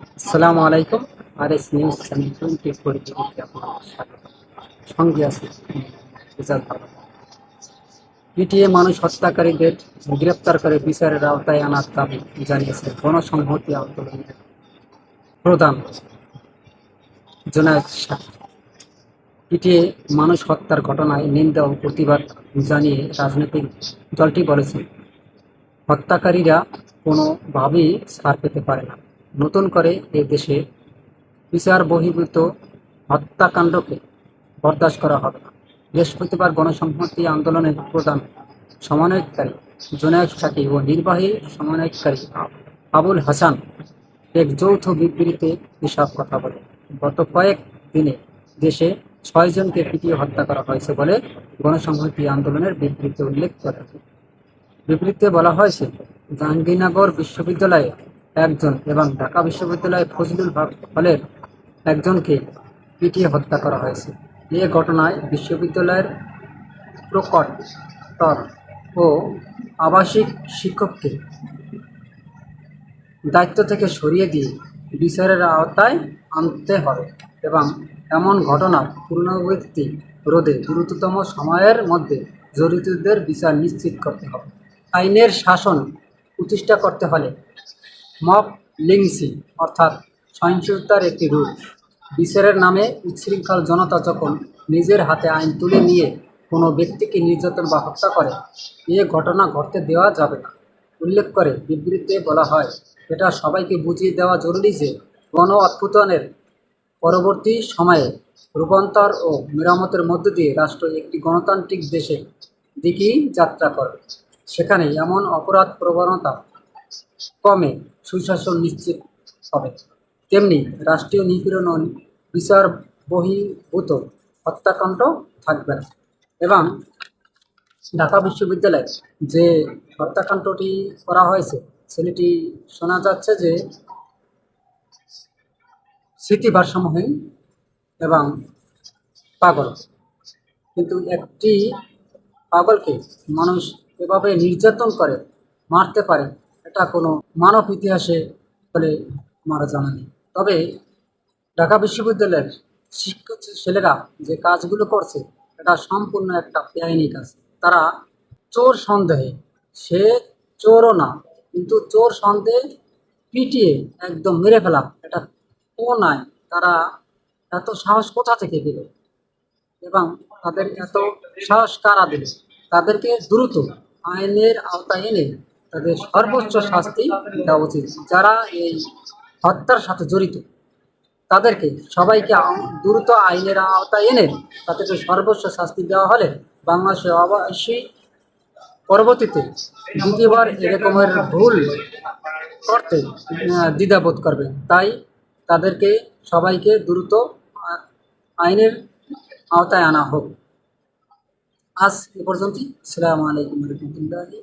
আসসালামু আলাইকুম R S news channel twenty four সঙ্গে আছে পিটিএ মানুষ হত্যাকারীদের গ্রেপ্তার করে বিচারের আওতায় আনার দাবি জানিয়েছে গণসংহতি আন্দোলনের প্রধান জোনায়েদ পিটিএ মানুষ হত্যার ঘটনায় নিন্দা ও প্রতিবাদ জানিয়ে রাজনৈতিক দলটি বলেছে, হত্যাকারীরা কোনোভাবেই ছাড় পেতে পারে না। নতুন করে এ দেশে বিচার বহির্ভূত হত্যাকাণ্ডকে বরদাস্ত করা হবে না। বৃহস্পতিবার গণসংহতি আন্দোলনের প্রধান সমন্বয়কারী জোনায়দ সাকি ও নির্বাহী সমন্বয়কারী আবুল হাসান এক যৌথ বিবৃতিতে এসব কথা বলে গত কয়েক দিনে দেশে ছয়জনকে পিটিয়ে হত্যা করা হয়েছে বলে গণসংহতি আন্দোলনের বিবৃতিতে উল্লেখ করা বিবৃতিতে বলা হয়েছে, জাহাঙ্গীরনগর বিশ্ববিদ্যালয়ে একজন এবং ঢাকা বিশ্ববিদ্যালয়ে ফজলুল হলের একজনকে পিটিয়ে হত্যা করা হয়েছে। এ ঘটনায় বিশ্ববিদ্যালয়ের প্রকটর ও আবাসিক শিক্ষককে দায়িত্ব থেকে সরিয়ে দিয়ে বিচারের আওতায় আনতে হবে এবং এমন ঘটনার পুনরাবৃত্তি রোধে দ্রুততম সময়ের মধ্যে জড়িতদের বিচার নিশ্চিত করতে হবে। আইনের শাসন প্রতিষ্ঠা করতে হলে মব লিংসি, অর্থাৎ সহিংসতার একটি রূপ। বিচারের নামে উচ্ছৃঙ্খল জনতা যখন নিজের হাতে আইন তুলে নিয়ে কোনো ব্যক্তিকে নির্যাতন বা হত্যা করে, এ ঘটনা ঘটতে দেওয়া যাবে না। উল্লেখ করে বিবৃতিতে বলা হয়, এটা সবাইকে বুঝিয়ে দেওয়া জরুরি যে গণ অভ্যুত্থানের পরবর্তী সময়ে রূপান্তর ও মেরামতের মধ্য দিয়ে রাষ্ট্র একটি গণতান্ত্রিক দেশে দিকেই যাত্রা করবে। সেখানে এমন অপরাধ প্রবণতা কমে সুশাসন নিশ্চিত হবে। তেমনি রাষ্ট্রীয় নিপীড়ন বিচার বহির্ভূত হত্যাকাণ্ড থাকবে না এবং ঢাকা বিশ্ববিদ্যালয়ে যে হত্যাকাণ্ডটি করা হয়েছে ছেলেটি শোনা যাচ্ছে যে স্মৃতি ভারসাম্যহীন এবং পাগল। কিন্তু একটি পাগলকে মানুষ এভাবে নির্যাতন করে মারতে পারে এটা কোনো মানব ইতিহাসে বলে আমার জানা নেই। তবে ঢাকা বিশ্ববিদ্যালয়ের শিক্ষক ছেলেরা যে কাজগুলো করছে, এটা সম্পূর্ণ একটা বেআইনি কাজ। তারা চোর সন্দেহে, সে চোরও না, কিন্তু চোর সন্দেহে পিটিয়ে একদম মেরে ফেলা, এটা ও নাই। তারা এত সাহস কোথা থেকে দিল এবং তাদের এত সাহস কারা দিল তাদেরকে দ্রুত আইনের আওতায় এনে তাদের সর্বোচ্চ শাস্তি দেওয়া উচিত। যারা এই হত্যার সাথে জড়িত, তাদেরকে সবাইকে দ্রুত আইনের আওতায় এনে তাদেরকে সর্বোচ্চ শাস্তি দেওয়া হলে বাংলাদেশে অবশ্যই পরবর্তীতে দ্বিতীয়বার এরকমের ভুল করতে দ্বিধাবোধ করবে। তাই তাদেরকে সবাইকে দ্রুত আইনের আওতায় আনা হোক। আজ এ পর্যন্তই। আসসালামু আলাইকুম রহমতুল্লাহি